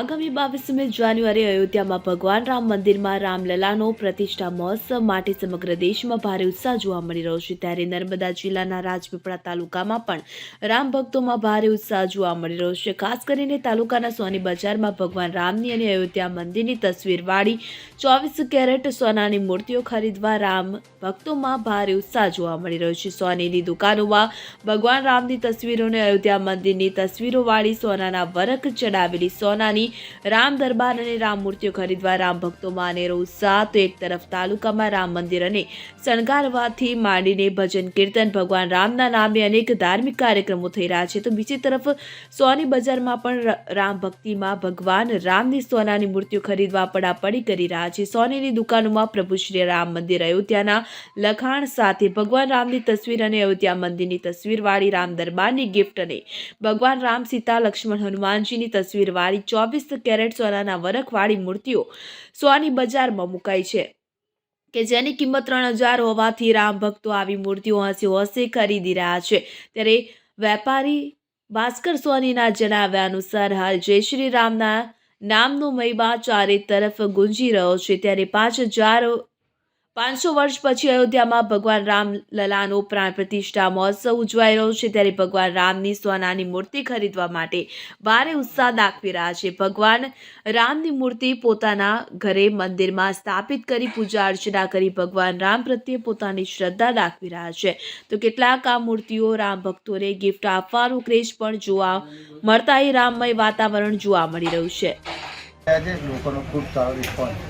આગામી બાવીસમી જાન્યુઆરી અયોધ્યામાં ભગવાન રામ મંદિરમાં રામલલાનો પ્રતિષ્ઠા મહોત્સવ માટે સમગ્ર દેશમાં ભારે ઉત્સાહ જોવા મળી રહ્યો છે. ત્યારે નર્મદા જિલ્લાના રાજપીપળા તાલુકામાં પણ રામ ભક્તોમાં ભારે ઉત્સાહ જોવા મળી રહ્યો છે. ખાસ કરીને તાલુકાના સોની બજારમાં ભગવાન રામની અને અયોધ્યા મંદિરની તસવીરવાળી ચોવીસ કેરેટ સોનાની મૂર્તિઓ ખરીદવા રામ ભક્તોમાં ભારે ઉત્સાહ જોવા મળી રહ્યો છે. સોનીની દુકાનોમાં ભગવાન રામની તસવીરોને અયોધ્યા મંદિરની તસવીરોવાળી સોનાના વરખ ચડાવેલી સોનાની રામ દરબાર અને રામ મૂર્તિઓ ખરીદવા રામ ભક્તોમાં અનેરો ઉત્સાહ. તો એક તરફ તાલુકામાં રામ મંદિર અને શણગારવાથી માંડીને ભજન કીર્તન ભગવાન રામના નામે અનેક ધાર્મિક કાર્યક્રમો થઈ રહ્યા છે. તો બીજી તરફ સોની બજારમાં પણ રામ ભક્તિમાં ભગવાન રામની સોનાની મૂર્તિઓ ખરીદવા પડાપડી કરી રહ્યા છે. સોનીની દુકાનોમાં પ્રભુ શ્રી રામ મંદિર, અયોધ્યાના લખાણ સાથે ભગવાન રામની તસવીર અને અયોધ્યા મંદિરની તસવીરવાળી રામ દરબારની ગિફ્ટ અને ભગવાન રામ સીતા લક્ષ્મણ હનુમાનજીની તસવીરવાળી ચોવીસ કેરેટ સોનાના વરખવાળી મૂર્તિઓ સોની બજારમાં મુકાઈ છે કે જેની કિંમત ત્રણ હજાર હોવાથી રામ ભક્તો આવી મૂર્તિઓ હસી હોશે ખરીદી રહ્યા છે. ત્યારે વેપારી ભાસ્કર સોનીના જણાવ્યા અનુસાર હાલ જય શ્રી રામના નામનો મહિમા ચારે તરફ ગુંજી રહ્યો છે. ત્યારે પાંચ હજાર પાંચસો વર્ષ પછી અયોધ્યામાં ભગવાન રામ લલાનો પ્રાણ પ્રતિષ્ઠા મહોત્સવ ઉજવાઈ રહ્યો છે, ત્યારે ભગવાન રામની સોનાની મૂર્તિ ખરીદવા માટે ભારે ઉત્સાહ દાખવી રહ્યા છે. ભગવાન રામની મૂર્તિ પોતાના ઘરે મંદિરમાં સ્થાપિત કરી પૂજા અર્ચના કરી ભગવાન રામ પ્રત્યે પોતાની શ્રદ્ધા દાખવી રહ્યા છે. તો કેટલાક આ મૂર્તિઓ રામ ભક્તોને ગિફ્ટ આપવાનો ક્રેઝ પણ જોવા મળતા અહીં રામમય વાતાવરણ જોવા મળી રહ્યું છે. આજે લોકોનો ખૂબ સારો રિસ્પોન્સ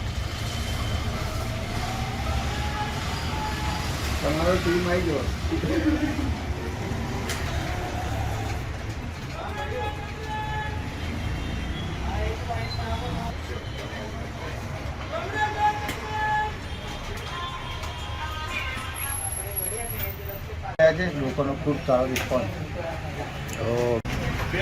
તમારો ટીમ આવી ગયો. લોકોનો ખૂબ સારો રિસ્પોન્સ છે